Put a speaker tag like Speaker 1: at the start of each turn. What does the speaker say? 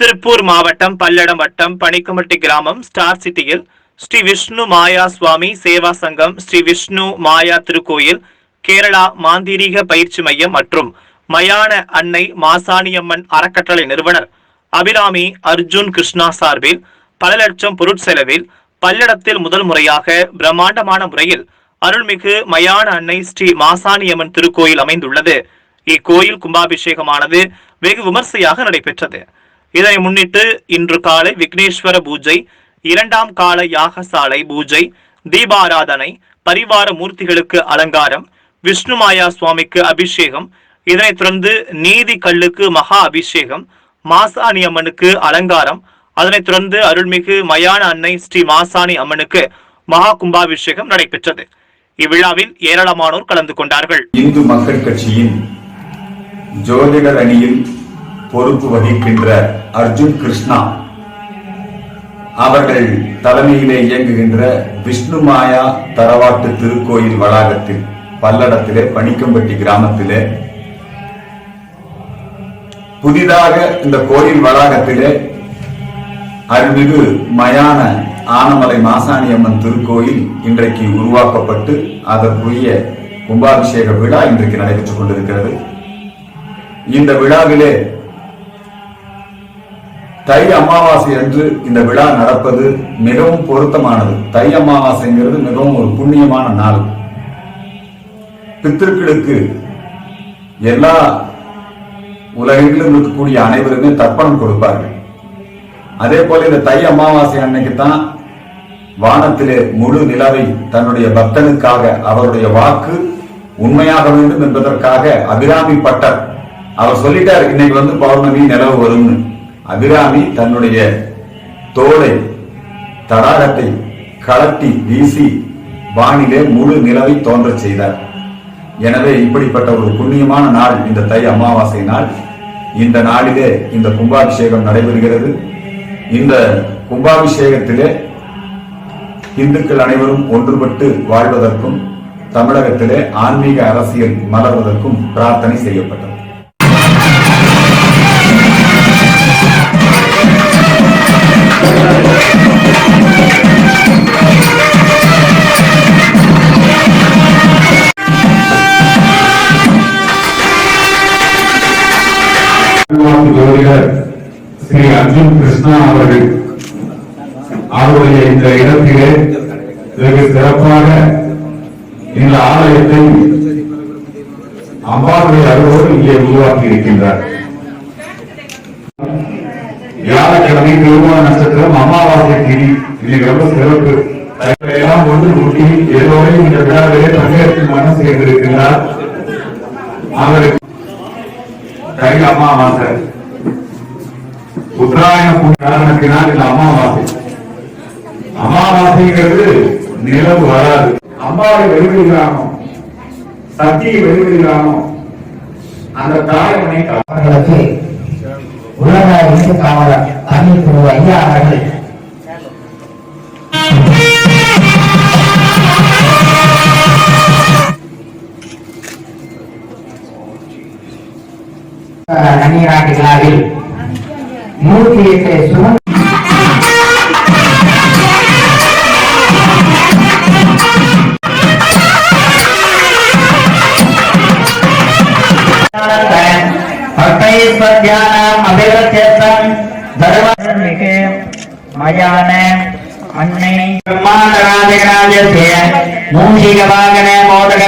Speaker 1: திருப்பூர் மாவட்டம் பல்லடம் வட்டம் பனிக்குமட்டி கிராமம் ஸ்டார் சிட்டியில் ஸ்ரீ விஷ்ணு மாயா சுவாமி சேவா சங்கம் ஸ்ரீ விஷ்ணு மாயா திருக்கோயில் கேரளா மாந்தீரீக பயிற்சி மையம் மற்றும் மயான அன்னை மாசாணியம்மன் அறக்கட்டளை நிறுவனர் அபிராமி அர்ஜுன் கிருஷ்ணா சார்பில் பல லட்சம் பொருட்செலவில் பல்லடத்தில் முதல் முறையாக பிரம்மாண்டமான முறையில் அருள்மிகு மயான அன்னை ஸ்ரீ மாசாணியம்மன் திருக்கோயில் அமைந்துள்ளது. இக்கோயில் கும்பாபிஷேகமானது வெகு விமர்சையாக நடைபெற்றது. இதனை முன்னிட்டு இன்று காலை விக்னேஸ்வர பூஜை இரண்டாம் கால யாகசாலை பூஜை தீபாராதனை பரிவார மூர்த்திகளுக்கு அலங்காரம் விஷ்ணுமாயா சுவாமிக்கு அபிஷேகம் இதனைத் தொடர்ந்து நீதி கல்லுக்கு மகா அபிஷேகம் மாசாணி அம்மனுக்கு அலங்காரம் அதனைத் தொடர்ந்து அருள்மிகு மயான அன்னை ஸ்ரீ மாசாணி அம்மனுக்கு மகா கும்பாபிஷேகம் நடைபெற்றது. இவ்விழாவில் ஏராளமானோர் கலந்து கொண்டார்கள்.
Speaker 2: இந்து மக்கள் கட்சியின் ஜோதிடர் அணியில் பொறுப்பு வகிக்கின்ற அர்ஜுன் கிருஷ்ணா. அவர்கள் தலைமையிலே இயங்குகின்ற விஷ்ணு மாயா தரவாட்டு திருக்கோயில் வளாகத்தில் பல்லடத்திலே பணிக்கம்பட்டி கிராமத்திலே புதிதாக இந்த கோயில் வளாகத்திலே அருள்மிகு மயான ஆனமலை மாசாணியம்மன் திருக்கோயில் இன்றைக்கு உருவாக்கப்பட்டு அதற்குரிய கும்பாபிஷேக விழா இன்றைக்கு நடைபெற்றுக் கொண்டிருக்கிறது. இந்த விழாவிலே தை அமாவாசை அன்று இந்த விழா நடப்பது மிகவும் பொருத்தமானது. தை அமாவாசைங்கிறது மிகவும் ஒரு புண்ணியமான நாள். பித்திருக்களுக்கு எல்லா உலகங்களிலும் இருக்கக்கூடிய அனைவருமே தர்ப்பணம் கொடுப்பார்கள். அதே போல இந்த தை அமாவாசை அன்னைக்கு தான் வானத்திலே முழு நிலவை தன்னுடைய பக்தனுக்காக அவருடைய வாக்கு உண்மையாக வேண்டும் என்பதற்காக அபிராமி பட்டர் அவர் சொல்லிட்டார் இன்னைக்கு வந்து பௌர்ணமி நிலவு வரும்னு. அபிராமி தன்னுடைய தோளை தடாகத்தை கலட்டி வீசி வானிலே முழு நிலவை தோன்றச் செய்தார். எனவே இப்படிப்பட்ட ஒரு புண்ணியமான நாள் இந்த தை அமாவாசை நாள். இந்த நாளிலே இந்த கும்பாபிஷேகம் நடைபெறுகிறது. இந்த கும்பாபிஷேகத்திலே இந்துக்கள் அனைவரும் ஒன்றுபட்டு வாழ்வதற்கும் தமிழகத்திலே ஆன்மீக அரசியல் மலர்வதற்கும் பிரார்த்தனை செய்யப்பட்டது.
Speaker 3: ஸ்ரீ அர்ஜுன் கிருஷ்ணா அவர்கள் அவருடைய இந்த இடத்திலே வெகு சிறப்பாக இந்த ஆலயத்தை அருளோடு இங்கே உருவாக்கி இருக்கின்றார் வியாழக்கிழமை நட்சத்திரம் அமாவாசை திதி. இன்னைக்கு ரொம்ப சிறப்பு. எல்லாம் ஒன்று கூட்டி எல்லோரையும் இந்த விழாவிலே மனம் செய்திருக்கிறார் அவருக்கு தை அமாவாசை உத்தராயண புண்ணிய காரணத்தினால் இந்த அமாவாசை அமாவாசைங்கிறது நிலவு வராது. அம்பாவை வெளிவிடுகிறானோ சக்தியை வெளிவிடுகிறானோ அந்த தாய்மனை
Speaker 4: அவர்களுக்கு உலக இந்து காவலர் தமிழ் குரு ஐயா அவர்கள் நன்னீராட்டு விழாவில் நூற்றி எட்டு சுமன் பக்தைஸ்வத்யானாம் அபிவத்தியத்தம் தர்மமிகு மயான அன்னை பிரம்மாண்டராஜராஜஸ்ய மூஷிக வாகன மோதக